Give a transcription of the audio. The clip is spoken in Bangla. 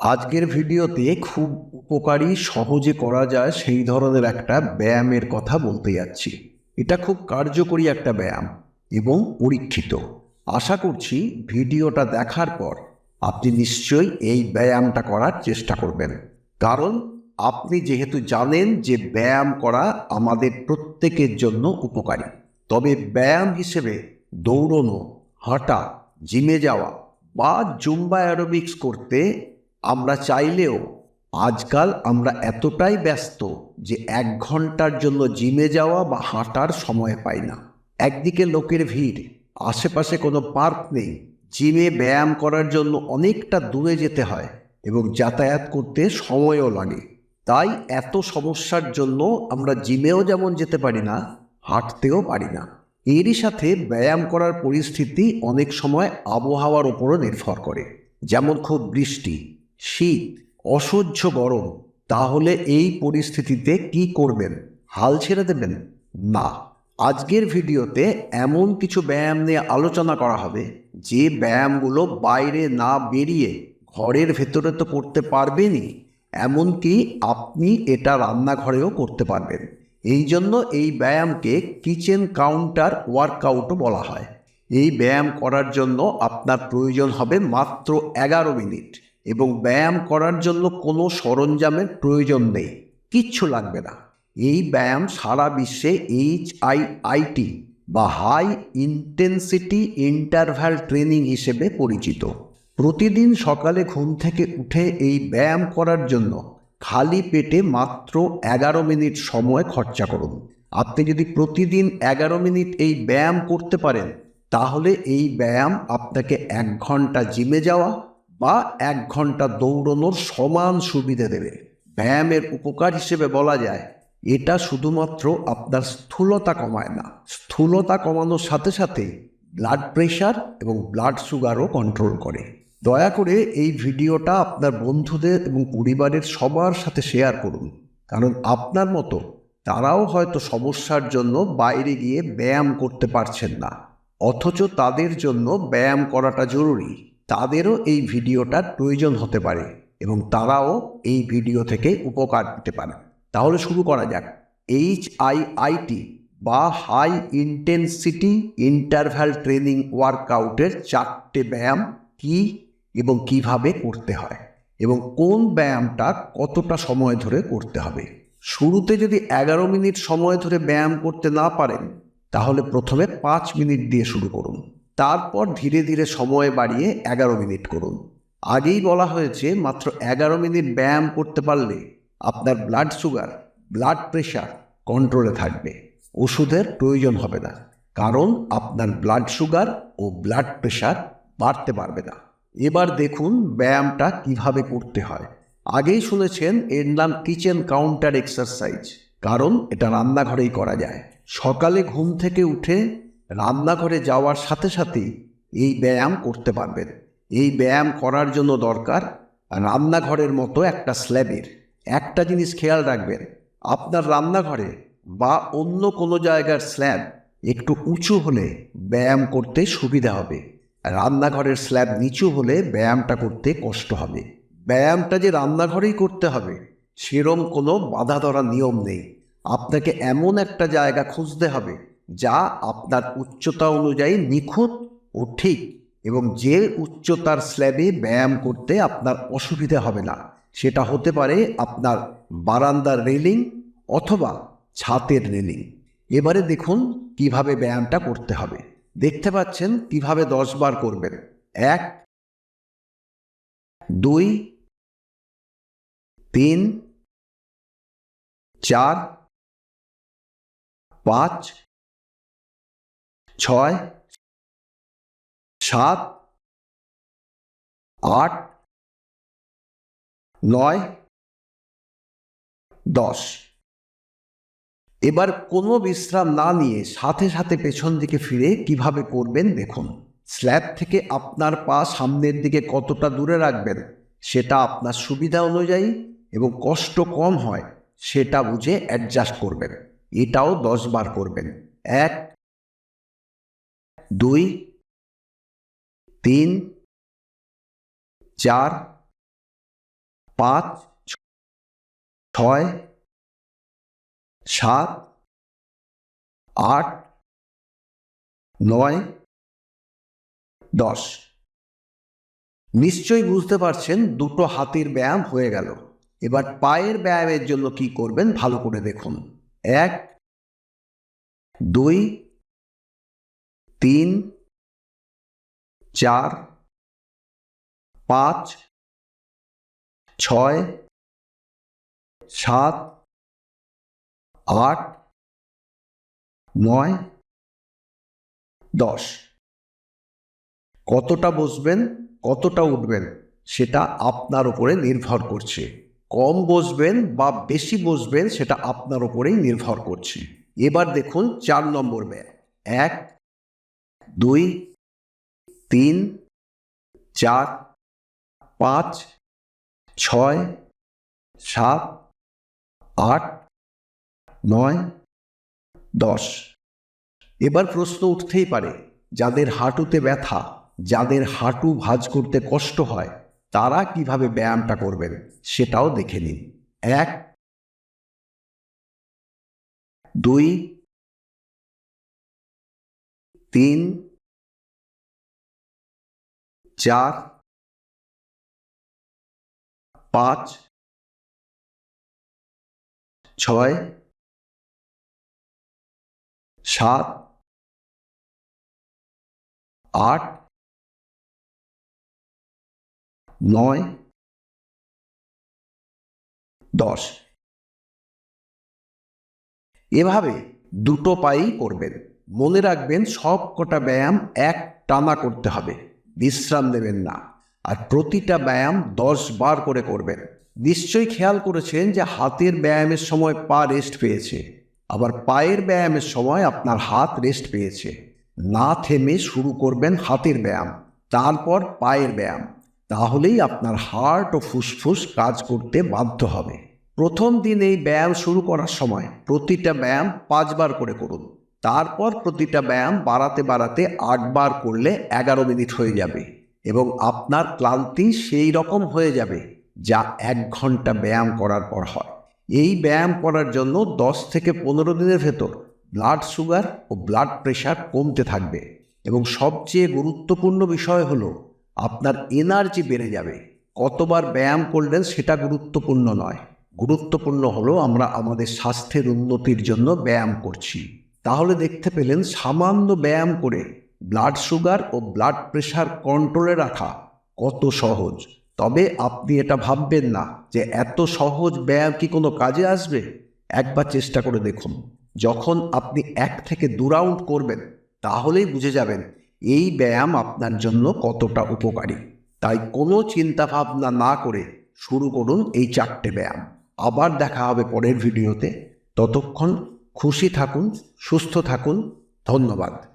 আজকের ভিডিওতে খুব উপকারী, সহজে করা যায় সেই ধরনের একটা ব্যায়ামের কথা বলতে যাচ্ছি। এটা খুব কার্যকরী একটা ব্যায়াম এবং পরীক্ষিত। আশা করছি ভিডিওটা দেখার পর আপনি নিশ্চয়ই এই ব্যায়ামটা করার চেষ্টা করবেন। কারণ আপনি যেহেতু জানেন যে ব্যায়াম করা আমাদের প্রত্যেকের জন্য উপকারী। তবে ব্যায়াম হিসেবে দৌড়নো, হাঁটা, জিমে যাওয়া বা জুম্বা অ্যারোবিক্স করতে আমরা চাইলেও আজকাল আমরা এতটাই ব্যস্ত যে এক ঘণ্টার জন্য জিমে যাওয়া বা হাঁটার সময় পাই না। একদিকে লোকের ভিড়, আশেপাশে কোনো পার্ক নেই, জিমে ব্যায়াম করার জন্য অনেকটা দূরে যেতে হয় এবং যাতায়াত করতে সময়ও লাগে। তাই এত সমস্যার জন্য আমরা জিমেও যেমন যেতে পারি না, হাঁটতেও পারি না। এরই সাথে ব্যায়াম করার পরিস্থিতি অনেক সময় আবহাওয়ার উপরও নির্ভর করে। যেমন খুব বৃষ্টি শীত, অসহ্য গরম, তাহলে এই পরিস্থিতিতে কি করবেন? হাল ছেড়ে দেবেন? না। আজকের ভিডিওতে এমন কিছু ব্যায়াম নিয়ে আলোচনা করা হবে, যে ব্যায়ামগুলো বাইরে না বেরিয়ে ঘরের ভেতরে তো করতে পারবেনই, এমনকি আপনি এটা রান্নাঘরেও করতে পারবেন। এই জন্য এই ব্যায়ামকে কিচেন কাউন্টার ওয়ার্কআউটও বলা হয়। এই ব্যায়াম করার জন্য আপনার প্রয়োজন হবে মাত্র এগারো মিনিট। এবং ব্যায়াম করার জন্য কোনো সরঞ্জামের প্রয়োজন নেই। কিচ্ছু লাগবে না। এই ব্যায়াম সারা বিশ্বে এইচ আই আইটি বা হাই ইন্টেন্সিটি ইন্টারভ্যাল ট্রেনিং হিসেবে পরিচিত। প্রতিদিন সকালে ঘুম থেকে উঠে এই ব্যায়াম করার জন্য খালি পেটে মাত্র এগারো মিনিট সময় খরচা করুন। আপনি যদি প্রতিদিন এগারো মিনিট এই ব্যায়াম করতে পারেন, তাহলে এই ব্যায়াম আপনাকে এক ঘণ্টা জিমে যাওয়া বা এক ঘণ্টা দৌড়নোর সমান সুবিধে দেবে। ব্যায়ামের উপকার হিসেবে বলা যায়, এটা শুধুমাত্র আপনার স্থূলতা কমায় না। স্থূলতা কমানোর সাথে সাথে ব্লাড প্রেশার এবং ব্লাড সুগারও কন্ট্রোল করে। দয়া করে এই ভিডিওটা আপনার বন্ধুদের এবং পরিবারের সবার সাথে শেয়ার করুন। কারণ আপনার মতো তারাও হয়তো সমস্যার জন্য বাইরে গিয়ে ব্যায়াম করতে পারছেন না। অথচ তাদের জন্য ব্যায়াম করাটা জরুরি। তাদেরও এই ভিডিওটার প্রয়োজন হতে পারে এবং তারাও এই ভিডিও থেকে উপকার পেতে পারে। তাহলে শুরু করা যাক। এইচ আই আইটি বা হাই ইন্টেন্সিটি ইন্টারভ্যাল ট্রেনিং ওয়ার্কআউটের চারটে ব্যায়াম কি এবং কীভাবে করতে হয় এবং কোন ব্যায়ামটা কতটা সময় ধরে করতে হবে। শুরুতে যদি এগারো মিনিট সময় ধরে ব্যায়াম করতে না পারেন, তাহলে প্রথমে পাঁচ মিনিট দিয়ে শুরু করুন। তারপর ধীরে ধীরে সময় বাড়িয়ে এগারো মিনিট করুন। আগেই বলা হয়েছে, মাত্র এগারো মিনিট ব্যায়াম করতে পারলে আপনার ব্লাড সুগার ব্লাড প্রেশার কন্ট্রোলে থাকবে। ওষুধের প্রয়োজন হবে না, কারণ আপনার ব্লাড সুগার ও ব্লাড প্রেশার বাড়তে পারবে না। এবার দেখুন ব্যায়ামটা কীভাবে করতে হয়। আগেই শুনেছেন এর নাম কিচেন কাউন্টার এক্সারসাইজ কারণ এটা রান্নাঘরেই করা যায়। সকালে ঘুম থেকে উঠে রান্নাঘরে যাওয়ার সাথে সাথেই এই ব্যায়াম করতে পারবেন। এই ব্যায়াম করার জন্য দরকার রান্নাঘরের মতো একটা স্ল্যাবের। একটা জিনিস খেয়াল রাখবেন, আপনার রান্নাঘরে বা অন্য কোনো জায়গার স্ল্যাব একটু উঁচু হলে ব্যায়াম করতে সুবিধা হবে। রান্নাঘরের স্ল্যাব নিচু হলে ব্যায়ামটা করতে কষ্ট হবে। ব্যায়ামটা যে রান্নাঘরেই করতে হবে, সেরম কোনো বাধা ধরা নিয়ম নেই। আপনাকে এমন একটা জায়গা খুঁজতে হবে যা আপনার উচ্চতা অনুযায়ী নিখুঁত ও ঠিক এবং যে উচ্চতার স্ল্যাবে ব্যায়াম করতে আপনার অসুবিধা হবে না। সেটা হতে পারে আপনার বারান্দার রেলিং অথবা ছাতের রেলিং। এবারে দেখুন কীভাবে ব্যায়ামটা করতে হবে। দেখতে পাচ্ছেন কীভাবে দশ বার করবেন। এক, দুই, তিন, চার, পাঁচ ছয়, সাত, আট, নয়, দশ। এবার কোনো বিশ্রাম না নিয়ে সাথে সাথে পেছন দিকে ফিরে কীভাবে করবেন দেখুন। স্ল্যাব থেকে আপনার পা সামনের দিকে কতটা দূরে রাখবেন সেটা আপনার সুবিধা অনুযায়ী এবং কষ্ট কম হয় সেটা বুঝে অ্যাডজাস্ট করবেন। এটাও দশ বার করবেন। এক দুই, তিন, চার, পাঁচ, ছয়, সাত, আট, নয়, দশ। নিশ্চয়ই বুঝতে পারছেন, দুটো হাতের ব্যায়াম হয়ে গেল। এবার পায়ের ব্যায়ামের জন্য কি করবেন ভালো করে দেখুন। এক, দুই তিন, চার, পাঁচ, ছয়, সাত, আট, নয়, দশ। কতটা বসবেন, কতটা উঠবেন, সেটা আপনার উপরে নির্ভর করছে। কম বসবেন বা বেশি বসবেন, সেটা আপনার উপরেই নির্ভর করছে। এবার দেখুন চার নম্বর ব্যায়াম এক দুই, তিন, চার, পাঁচ, ছয়, সাত, আট, নয়, দশ। এবার প্রশ্ন উঠতেই পারে, যাদের হাঁটুতে ব্যথা, যাদের হাঁটু ভাঁজ করতে কষ্ট হয়, তারা কীভাবে ব্যায়ামটা করবেন, সেটাও দেখে নিন। এক, দুই তিন চার পাঁচ ছয় সাত আট নয় দশ। এভাবে দুটো পায়েই করবেন। মনে রাখবেন সব কটা ব্যায়াম এক টানা করতে হবে। বিশ্রাম নেবেন না। আর প্রতিটা ব্যায়াম দশ বার করে করবেন। নিশ্চয়ই খেয়াল করেছেন যে হাতের ব্যায়ামের সময় পা রেস্ট পেয়েছে। আবার পায়ের ব্যায়ামের সময় আপনার হাত রেস্ট পেয়েছে। না থেমে শুরু করবেন হাতের ব্যায়াম, তারপর পায়ের ব্যায়াম। তাহলেই আপনার হার্ট ও ফুসফুস কাজ করতে বাধ্য হবে। প্রথম দিন এই ব্যায়াম শুরু করার সময় প্রতিটা ব্যায়াম পাঁচবার করে করুন। তারপর প্রতিটা ব্যায়াম বাড়াতে বাড়াতে আটবার করলে এগারো মিনিট হয়ে যাবে এবং আপনার ক্লান্তি সেই রকম হয়ে যাবে যা এক ঘণ্টা ব্যায়াম করার পর হয়। এই ব্যায়াম করার জন্য দশ থেকে পনেরো দিনের ভেতর ব্লাড সুগার ও ব্লাড প্রেশার কমতে থাকবে এবং সবচেয়ে গুরুত্বপূর্ণ বিষয় হলো আপনার এনার্জি বেড়ে যাবে। কতবার ব্যায়াম করলেন সেটা গুরুত্বপূর্ণ নয়। গুরুত্বপূর্ণ হলো আমরা আমাদের স্বাস্থ্যের উন্নতির জন্য ব্যায়াম করছি। তাহলে দেখতে পেলেন সামান্য ব্যায়াম করে ব্লাড সুগার ও ব্লাড প্রেশার কন্ট্রোলে রাখা কত সহজ। তবে আপনি এটা ভাববেন না যে এত সহজ ব্যায়াম কি কোনো কাজে আসবে? একবার চেষ্টা করে দেখুন। যখন আপনি এক থেকে দু রাউন্ড করবেন, তাহলেই বুঝে যাবেন এই ব্যায়াম আপনার জন্য কতটা উপকারী। তাই কোনো চিন্তাভাবনা না করে শুরু করুন এই চারটে ব্যায়াম। আবার দেখা হবে পরের ভিডিওতে। ততক্ষণ খুশি থাকুন সুস্থ থাকুন ধন্যবাদ।